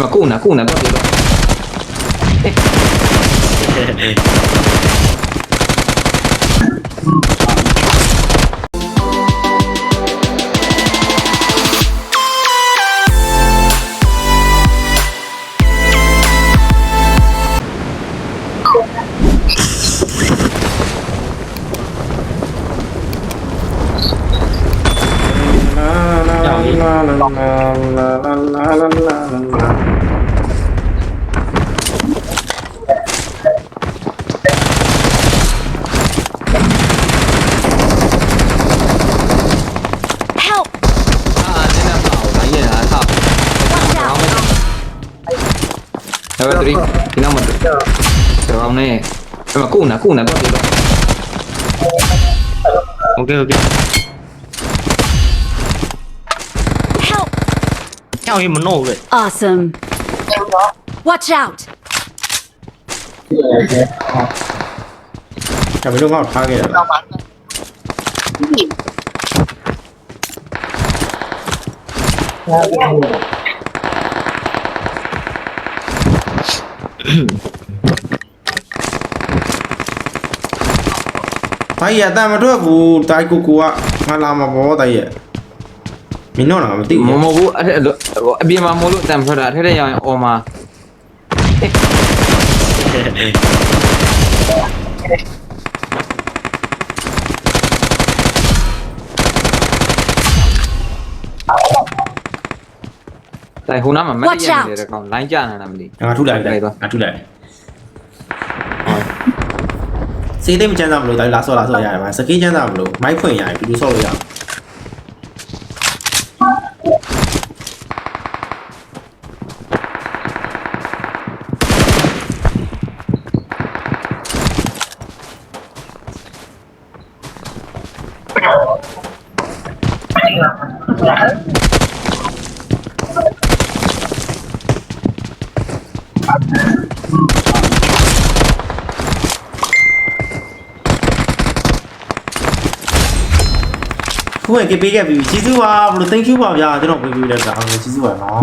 မကုနာကုနာတော့ဒီတော့ Давай, три. И нам nè, Главное. nè, куна, куна, два, два. Окей, окей. Help! him know it. Awesome. Watch out! Chả biết lúc nào thang kìa. Yeah, yeah. တိုင်ရတာမထွက်ဘူးတိုင်ကူကူကငါလာမှာဘောတိုင်ရမင်းတော့ငါမသိမဘူးမဘူးအဲ့အပြင်မှာမို့လို့တန်ဖတာထဲထဲရောက်ရင်အော်မှာ တိုင်ဟိုနားမှာမတ်ရနေတယ်ကောင်လိုင်းကြနေတာမသိငါထုလိုက်လိုက်ငါထုလိုက်စေးသိမချမ်းသာမလို့တိုင်လာဆော့လာဆော့ရတယ်မှာစကင်းချမ်းသာမလို့မိုက်ဖွင့်ရတယ်ဒီလိုဆော့လို့ရအောင် ခုဝင်ကပေးခဲ့ပြီကျေးဇူးပါဘလို့ thank you ပါဗျာကျွန်တော်ပေးပေးတဲ့ကောင်ကျေးဇူးပါနော်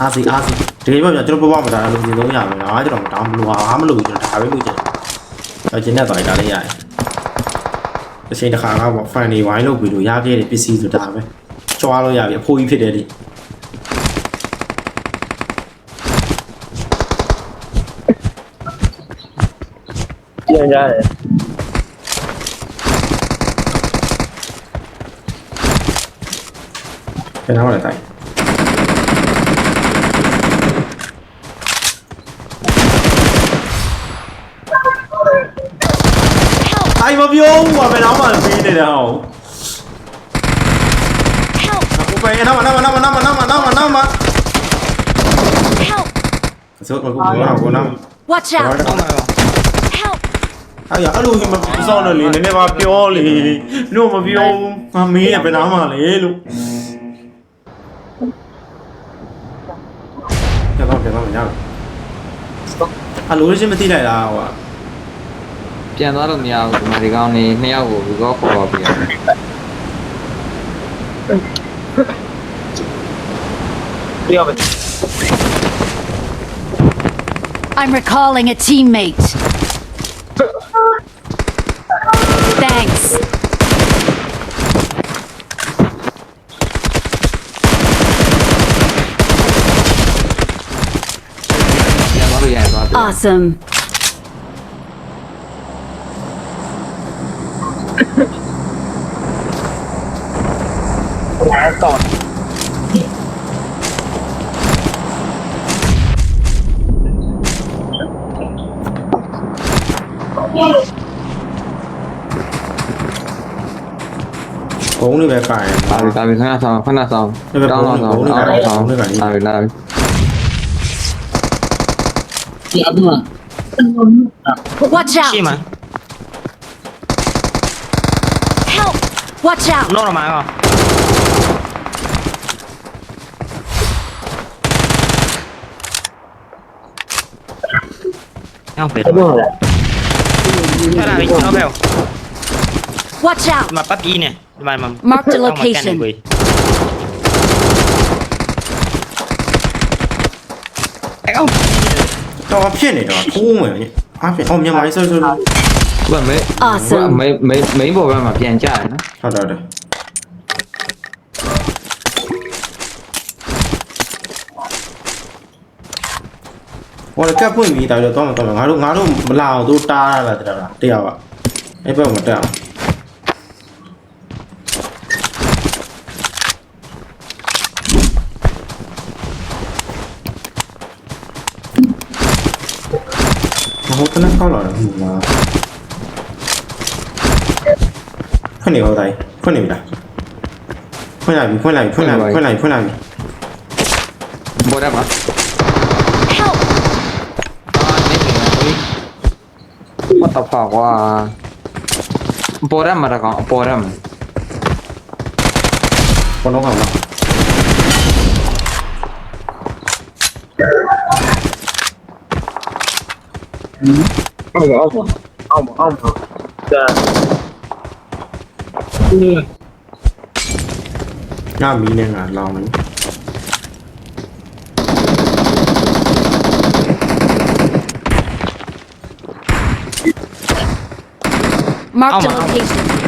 အားစီအားစီဒီလိုမျိုးကျွန်တော်ဘဘမတာလို့ဒီလုံးရမယ်နော်ကျွန်တော်မတောင်းမလို့ဟာမလို့ကျွန်တော်ဒါပဲလို့ကျွန်တော်ကျွန်တော်တော့ဒါလေးရတယ်အချိန်တစ်ခါကပေါ့ fan တွေဝိုင်းလို့ပြီးလို့ရခဲ့တဲ့ပစ္စည်းဆိုတာပဲကြွားလို့ရပြီအဖိုးကြီးဖြစ်တယ်ဒီပြန်ကြတယ် Cái nào lại tay Anh mà vô mà mày nóng mà gì này đâu cũng phải nó mà nó mà nó mà nó mà nó mà nó mà nó mà Sốt mà cũng có nào của năm. Watch out. Ai dạ luôn mà do là lý nên vào piol thì luôn mà piol mà mi là phải nóng mà lý luôn. ပြန်မှမရဘူးအလိုရှင်မသိလိုက်လားဟိုပြန်သွားတော့မရဘူးဒီမှာဒီကောင်နေနှစ်ယောက်ကိုဘူကောခေါ်တော့ပြန်ပြရမယ် I'm recalling a teammate. Thanks. Awesome. Quá còn. Cố như phải. Tại vì tại vì khá là sao, khá là sao. Đang lo sao, đang lo sao. Tại vì tại. Watch out! Chi mà? Help! Watch out! Nó là mà không? Không phải rồi. Cái này mình nó vào. Watch out! Mà bắt y nè. Mà mà. Mark the location. Ông. တော်ဖြစ်နေတော့ထိုးမယ်ညအားဖြင့်အော်မြန်မာရေးဆွဲဆွဲ ဘယ်မဲ Awesome. မိမိမိန်ဘော်ဘက်မှာပြန်ကြရနော် ဟုတ်တယ်ဟုတ်တယ်ဟိုကပ်ပွင့်ပြီးတာတော့တော့မတော့ငါတို့ငါတို့မလာအောင်တို့တားရတာတလားတရားပါအဲ့ဘက်မတက်အောင် 못하는 팔로는 뭐 야? 큰일 어 디? 큰일이 다. 큰일 이, 큰일 이, 큰일 이, 큰일 이, 큰일 이. 뭐라 봐? Help! 아, 네, what the fuck, 와. 보람 말하 고, 보 람. 번호가 뭐 야? Alma, alma. Alma, alma. Tá. Nga mi nè ngà lòng mình. Marked a location.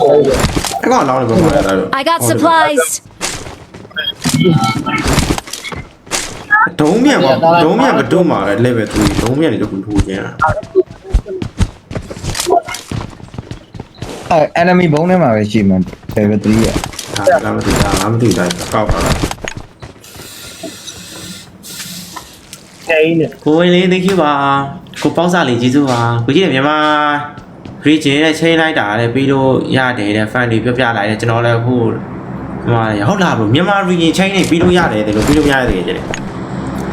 အဲ့ကောင်လောင်းနေပုံမှာလာတော့ I got supplies. ဒုံးမြန်ကဒုံးမြန်မတွမှာလဲ level 3ဒုံးမြန်နေတော့ဘူးထိုးခြင်းอ่ะ အဲ enemy ဘုံထဲမှာပဲရှိမှာ level 3อ่ะ ဒါလာမသိတာငါမသိတာကောက်ပါလား ခဲနေကိုဝင်လေး thank you ပါကိုပေါက်စားလေးကျေးဇူးပါကိုကြီးမြန်မာ region နဲ့ချိန်လိုက်တာလည်းပြီးလို့ရတယ်တဲ့ fan တွေပြောပြလိုက်တယ်ကျွန်တော်လည်းအခုဟိုဟုတ်လားဘရိုမြန်မာ region ချိန်နေပြီးလို့ရတယ်တယ်လို့ပြီးလို့မရတယ်ကြတယ်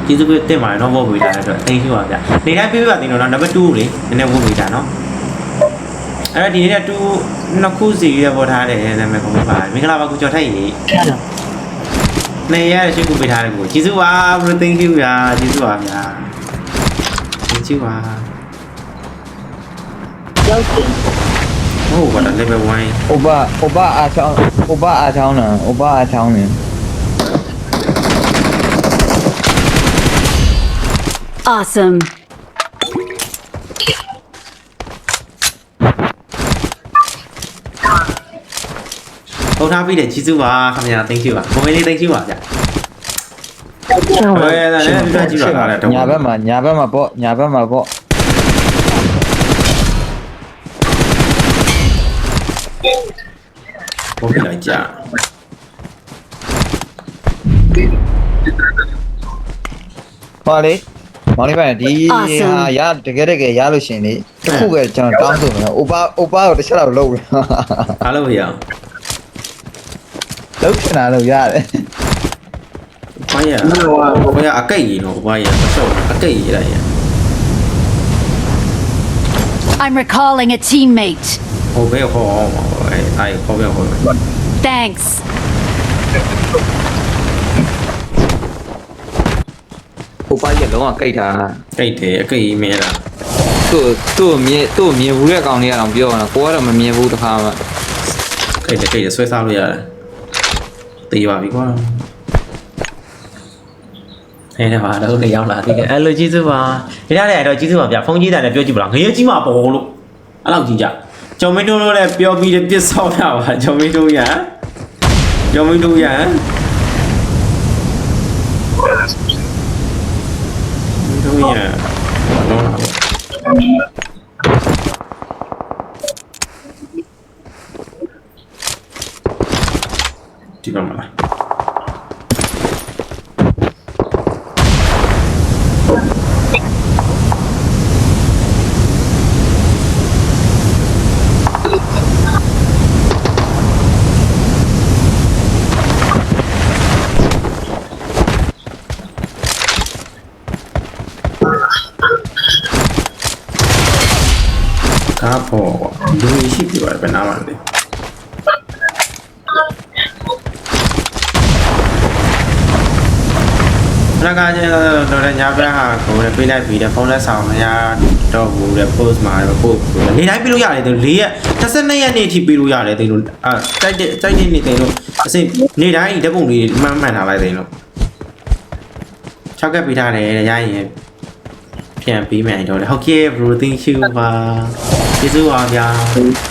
ကျေးဇူးပဲတင်ပါတယ်နော်ဘောဝေးတာလည်းအတွက် thank you ပါဗျနေတိုင်းပြပြတင်တော့နံပါတ်2လေနည်းနည်းဝေးတာနော်အဲ့တော့ဒီနေ့က2နှစ်ခုစီရပေါ်ထားတယ်နာမည်ကိုပါမင်္ဂလာပါကိုကျော်ထိုက်ရေ နေရရှိခုပေးထားတယ်ကိုကျေးဇူးပါ bro thank you ဗျာကျေးဇူးပါဗျာ thank you ပါရောက်တယ်ဟုတ်ပါလား level 1ဥပဥပအားချောင်းဥပအားချောင်းလားဥပအားချောင်းနေ Awesome. ဟုတ်ထားပြီတဲ့ကျေးဇူးပါခင်ဗျာ thank you ပါကိုမင်းလေး thank you ပါဗျာဟဲ့ဒါလည်းပြကြည့်ပါလားတော့ညာဘက်မှာညာဘက်မှာပေါ့ညာဘက်မှာပေါ့ဘုန်းကြီးလိုက်ကြာဟောလေမောင်လေးပိုင်းဒီ Awesome. ဟာရတကယ်တကယ်ရလို့ရှင်လေတခုပဲကျွန်တော်တောင်းဆိုမယ်ဥပဥပကိုတစ်ချက်တော့လုပ်ပြီအားလုံးရအောင် လုပ်ချင်တာလို့ရတယ်ဘာရဘာရအကိတ်ကြီးတော့ဘာရမဆော့အကိတ်ကြီးလိုက်ရ I'm recalling a teammate. ဟိုဘယ်ဟောအောင်ပါအဲအဲဟောဘယ်ဟော Thanks. ဟိုပါရက်လုံးဝကိတ်ထားကိတ်တယ်အကိတ်ကြီးမင်းလားသူ့သူ့မြင်သူ့မြင်ဘူးတဲ့ကောင်လေးကတော့ပြောရတာကိုကတော့မမြင်ဘူးတခါမှကိတ်တယ်ကိတ်တယ်ဆွဲစားလို့ရတယ် တေးပါပြီကွာအဲ့ဒါပါတော့နေရောက်လာသေးတယ်အဲ့လိုကျေးဇူးပါဒီနေ့လည်းတော့ကျေးဇူးပါဗျဖုန်းကြီးတယ်လည်းပြောကြည့်ပါလားငရေကြီးမှာပေါ်လို့အဲ့လောက်ကြီးကြကျော်မင်းတို့လည်းပြောပြီးပြစ်ဆောက်ရပါကျော်မင်းတို့ရကျော်မင်းတို့ရတို့ရ типа. ရကားကျတော့လည်းညာဘက်ဟာကိုလည်းပေးလိုက်ပြီးတယ်ဖုန်းလက်ဆောင်မရတော့ဘူးတဲ့ post မှာတော့ post နေတိုင်းပြလို့ရတယ်သူ၄ရက်12ရက်နေ့ထိပြလို့ရတယ်သူတို့အဲတိုက်တဲ့တိုက်တဲ့နေ့တင်လို့အစိနေတိုင်းဓာတ်ပုံလေးမှန်မှန်ထားလိုက်တယ်လို့၆ကက်ပေးထားတယ်တဲ့ရရင်ပြန်ပြီးမယ်တော့လေဟုတ်ကဲ့ bro thank you ပါကျေးဇူးပါဗျာ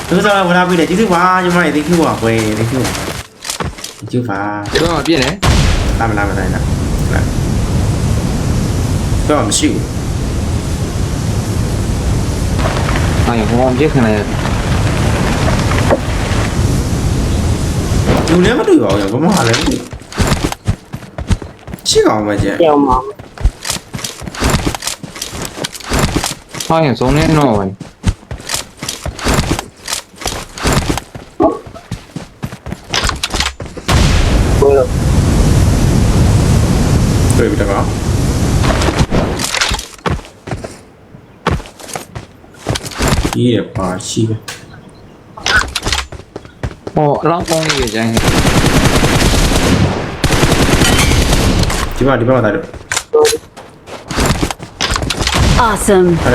သူစားလာဝလာပေးတယ်ကျေးဇူးပါညီမလေး thank you ပါကွယ် thank you ပါ thank you ပါဒီဘက်မှာပြည့်တယ်လာမလာမတိုင်းလား tôi làm xỉu này cũng ngon chiếc này 눈에 맞는 거 아니야? 뭐 하래? 시가 얼마지? 야 엄마 아니 손에 넣어 뭐야? 또 여기다가 夜也霸！哦，让风也这样。这边，这边往哪走？Awesome。哎。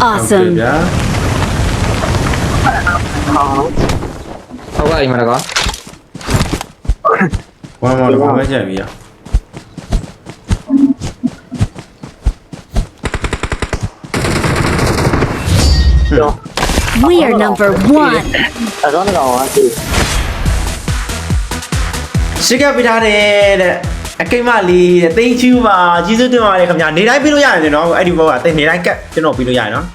Awesome。好。好啊，你们那个。 တ်ကဲ့အိမ်မှာတကောဘာမှတော့ဘာမှကြံပြီရပြော We are number one. အစောကောင်ကဒီရှိကပြထားတယ်တဲ့အကိမ့်မလေးတဲ့ thank you ပါကျေးဇူးတင်ပါတယ်ခင်ဗျာနေတိုင်းပြလို့ရတယ်နော်အဲ့ဒီဘောကတင်နေတိုင်းကတ်ကျွန်တော်ပြလို့ရတယ်နော်